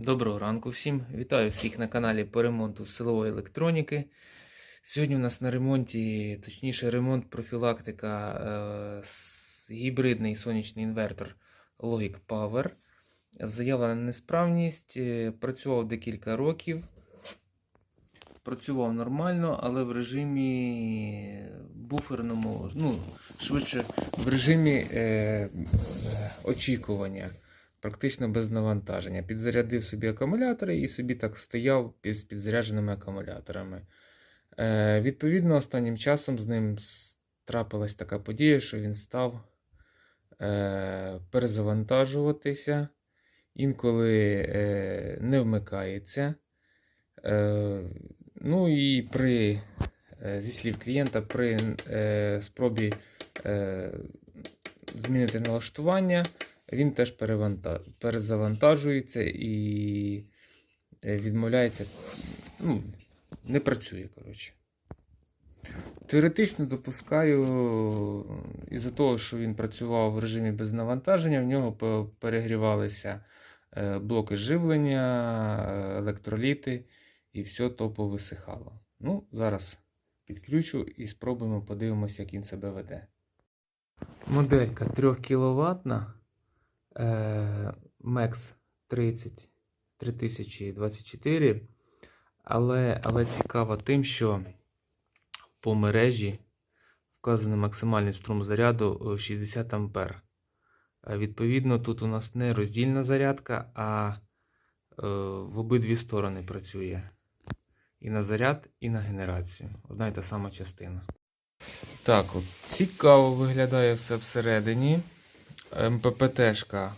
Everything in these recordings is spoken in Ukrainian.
Доброго ранку всім. Вітаю всіх на каналі по ремонту силової електроніки. Сьогодні у нас на ремонті, точніше, ремонт профілактика е, гібридний сонячний інвертор Logic Power. Заявлена несправність. е, Працював декілька років. Працював нормально, але в режимі буферному, ну, швидше, в режимі е, е, очікування практично без навантаження. Підзарядив собі акумулятори і собі так стояв з підзарядженими акумуляторами. Е, відповідно, останнім часом з ним трапилась така подія, що він став е, перезавантажуватися, інколи е, не вмикається. Е, ну і при, е, зі слів клієнта, при е, спробі е, змінити налаштування, він теж перезавантажується і е, відмовляється, ну, не працює, коротше. Теоретично допускаю, із-за того, що він працював в режимі без навантаження, в нього перегрівалися е, блоки живлення, е, електроліти, і все то повисихало. Ну, зараз підключу і спробуємо подивимося, як він себе веде. Моделька 3 кВт Max 30 3024. Але, але цікаво тим, що по мережі вказаний максимальний струм заряду е, 60 А. Е, Відповідно, тут у нас не роздільна зарядка, а е, в обидві сторони працює. І на заряд, і на генерацію. Одна і та сама частина. Так, от, цікаво виглядає все всередині. МППТшка.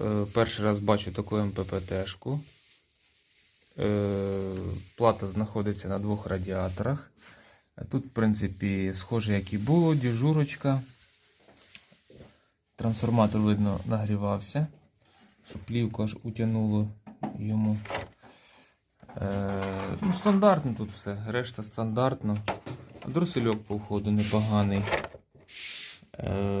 Е, перший раз бачу таку МППТшку. Е, плата знаходиться на двох радіаторах. Тут, в принципі, схоже, як і було, діжурочка. Трансформатор, видно, нагрівався, щоб плівку аж утягнуло йому. Е, ну, стандартно тут все, решта стандартно. Друсельок по входу непоганий. Е,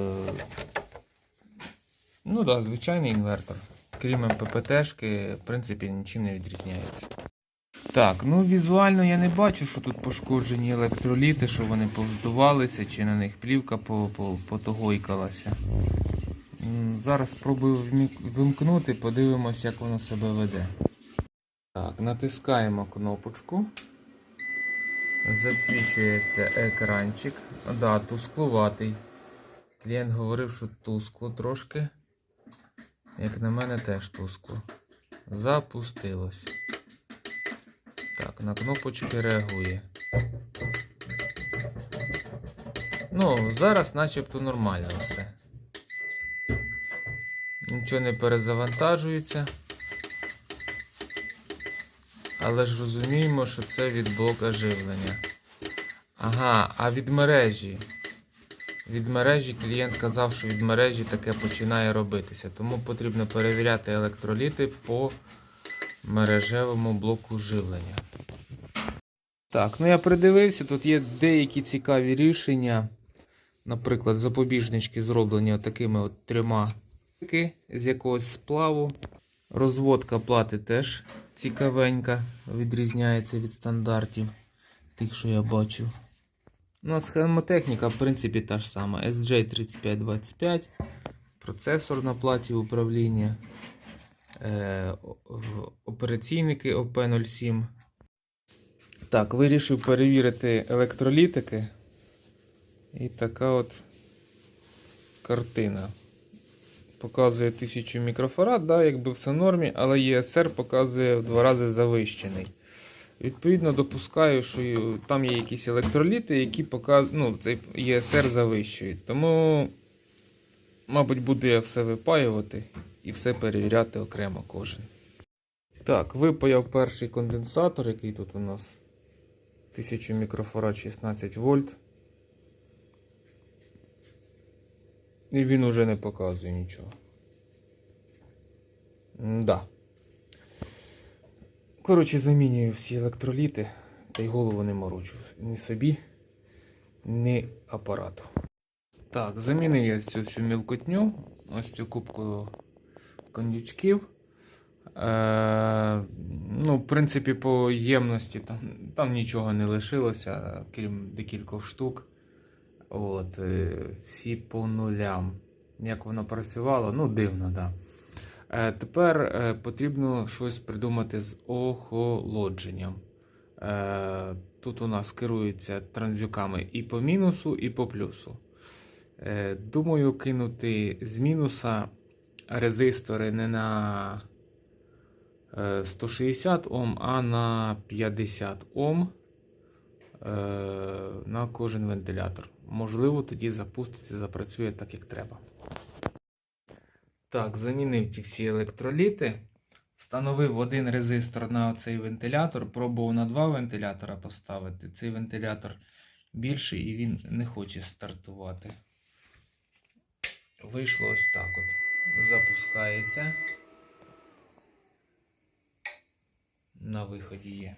да, звичайний інвертор. Крім МППТшки, в принципі, нічим не відрізняється. Так, ну візуально я не бачу, що тут пошкоджені електроліти, що вони повздувалися, чи на них плівка по- по- потогойкалася. Зараз спробую вимкнути, подивимось, як воно себе веде. Так, натискаємо кнопочку. Засвічується екранчик. Да, тусклуватий. Клієнт говорив, що тускло трошки. Як на мене, теж тускло. Запустилось. Так, на кнопочки реагує. Ну, зараз начебто нормально все. Нічого не перезавантажується. Але ж розуміємо, що це від блока живлення. Ага, а від мережі. Від мережі клієнт казав, що від мережі таке починає робитися. Тому потрібно перевіряти електроліти по мережевому блоку живлення. Так, ну я придивився, тут є деякі цікаві рішення. Наприклад, запобіжнички зроблені такими от трьома з якогось сплаву. Розводка плати теж цікавенька, відрізняється від стандартів, тих, що я бачив. Ну, а схемотехніка, в принципі, та ж сама. SJ3525, процесор на платі управління, е, операційники OP07. Так, вирішив перевірити електролітики. І така от картина. Показує 1000 мікрофарад, да, якби все в нормі, але ЄСР показує в два рази завищений. Відповідно, допускаю, що там є якісь електроліти, які показ... ну, цей ЄСР завищують. Тому, мабуть, буду я все випаювати і все перевіряти окремо кожен. Так, випаяв перший конденсатор, який тут у нас 1000 мікрофарад 16 вольт. І він уже не показує нічого. Да. Коротше, замінюю всі електроліти та й голову не морочу. Ні собі, ні апарату. Так, замінив я цю всю мілкотню, ось цю кубку кондючків. Е, ну, в принципі, по ємності там, там нічого не лишилося, крім декількох штук. От, е, всі по нулям. Як воно працювало? Ну, дивно, так. Да. Е, тепер е, потрібно щось придумати з охолодженням. Е, тут у нас керується транзюками і по мінусу, і по плюсу. Думаю, кинути з мінуса резистори не на е, 160 Ом, а на 50 Ом на кожен вентилятор. Можливо, тоді запуститься, запрацює так, як треба. Так, замінив ті всі електроліти. Встановив один резистор на цей вентилятор. Пробував на два вентилятора поставити. Цей вентилятор більший і він не хоче стартувати. Вийшло ось так от. Запускається. На виході є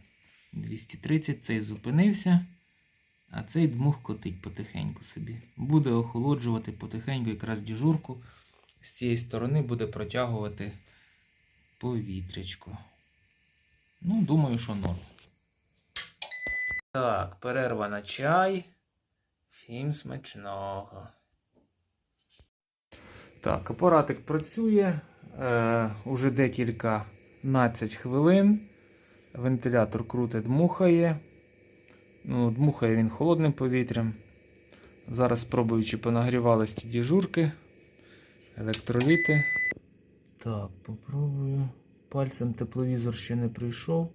230, цей зупинився, а цей дмух котить потихеньку собі. Буде охолоджувати потихеньку якраз діжурку. З цієї сторони буде протягувати повітрячко. Ну, думаю, що норм. Так, перерва на чай. Всім смачного. Так, апаратик працює. Е, уже декілька 15 хвилин. Вентилятор круте дмухає. Ну, дмухає він холодним повітрям. Зараз спробую, чи понагрівались ті діжурки. Електроліти. Так, попробую. Пальцем тепловізор ще не прийшов.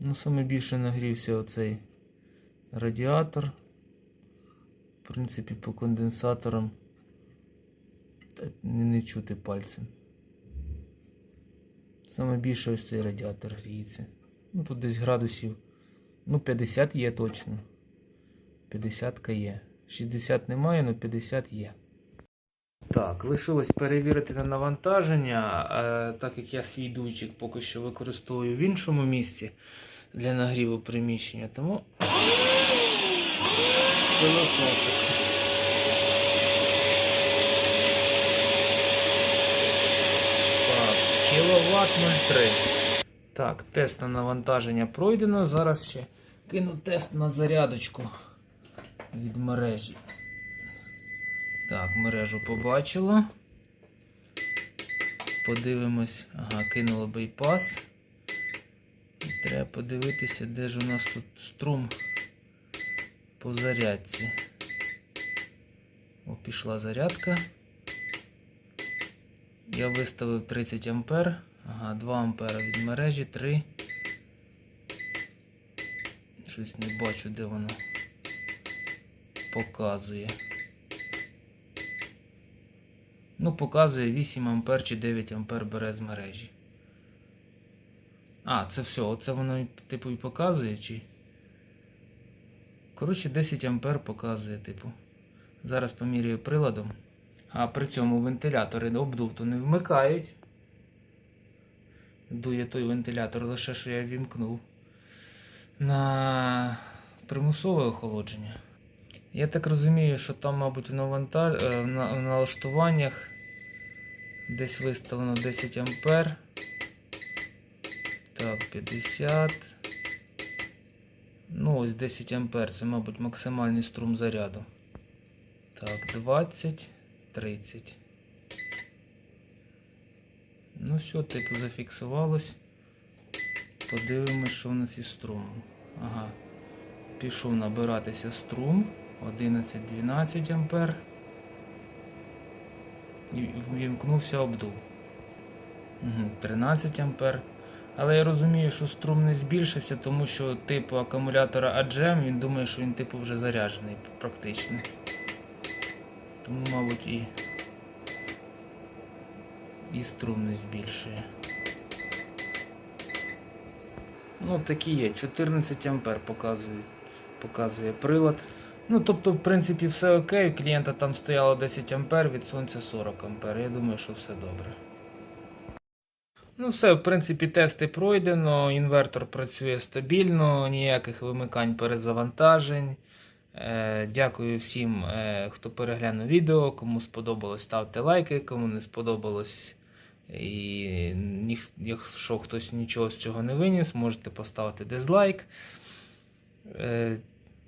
Ну, саме більше нагрівся оцей радіатор. В принципі, по конденсаторам не, не чути пальцем. Саме більше ось цей радіатор гріється. Ну, тут десь градусів. Ну, 50 є точно. 50 є. 60 немає, але 50 є. Так, лишилось перевірити на навантаження. Е, так як я свій дуйчик поки що використовую в іншому місці для нагріву приміщення, тому пилососик. Так, кіловат 0,3. Так, тест на навантаження пройдено. Зараз ще кину тест на зарядочку від мережі. Так, мережу побачило. Подивимось. Ага, кинуло байпас. І треба подивитися, де ж у нас тут струм по зарядці. О, пішла зарядка. Я виставив 30 ампер. Ага, 2 ампера від мережі, 3. Щось не бачу, де воно показує. Ну, показує 8 ампер чи 9 ампер бере з мережі. А, це все. Оце воно типу і показує, чи. Коротше, 10 ампер показує, типу. Зараз поміряю приладом. А при цьому вентилятори обдув то не вмикають. Дує той вентилятор лише що я вімкнув. На примусове охолодження. Я так розумію, що там, мабуть, в, е, налаштуваннях десь виставлено 10 ампер. Так, 50. Ну, ось 10 ампер. Це, мабуть, максимальний струм заряду. Так, 20, 30. Ну, все, типу, зафіксувалось. Подивимось, що в нас із струмом. Ага. Пішов набиратися струм 11-12 ампер. Вімкнувся обдув. Угу, 13 ампер. Але я розумію, що струм не збільшився, тому що типу акумулятора AGM, він думає, що він типу вже заряджений практично. Тому, мабуть, і, і струм не збільшує. Ну, такі є. 14 ампер показує, показує прилад. Ну, тобто, в принципі, все окей. У клієнта там стояло 10 ампер, від сонця 40 ампер. Я думаю, що все добре. Ну, все, в принципі, тести пройдено. Інвертор працює стабільно, ніяких вимикань перезавантажень. Е, дякую всім, е, хто переглянув відео. Кому сподобалось, ставте лайки, кому не сподобалось, І якщо хтось нічого з цього не виніс, можете поставити дизлайк.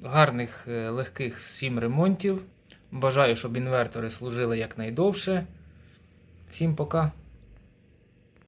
Гарних, е, легких 7 ремонтів. Бажаю, щоб інвертори служили якнайдовше. Всім пока!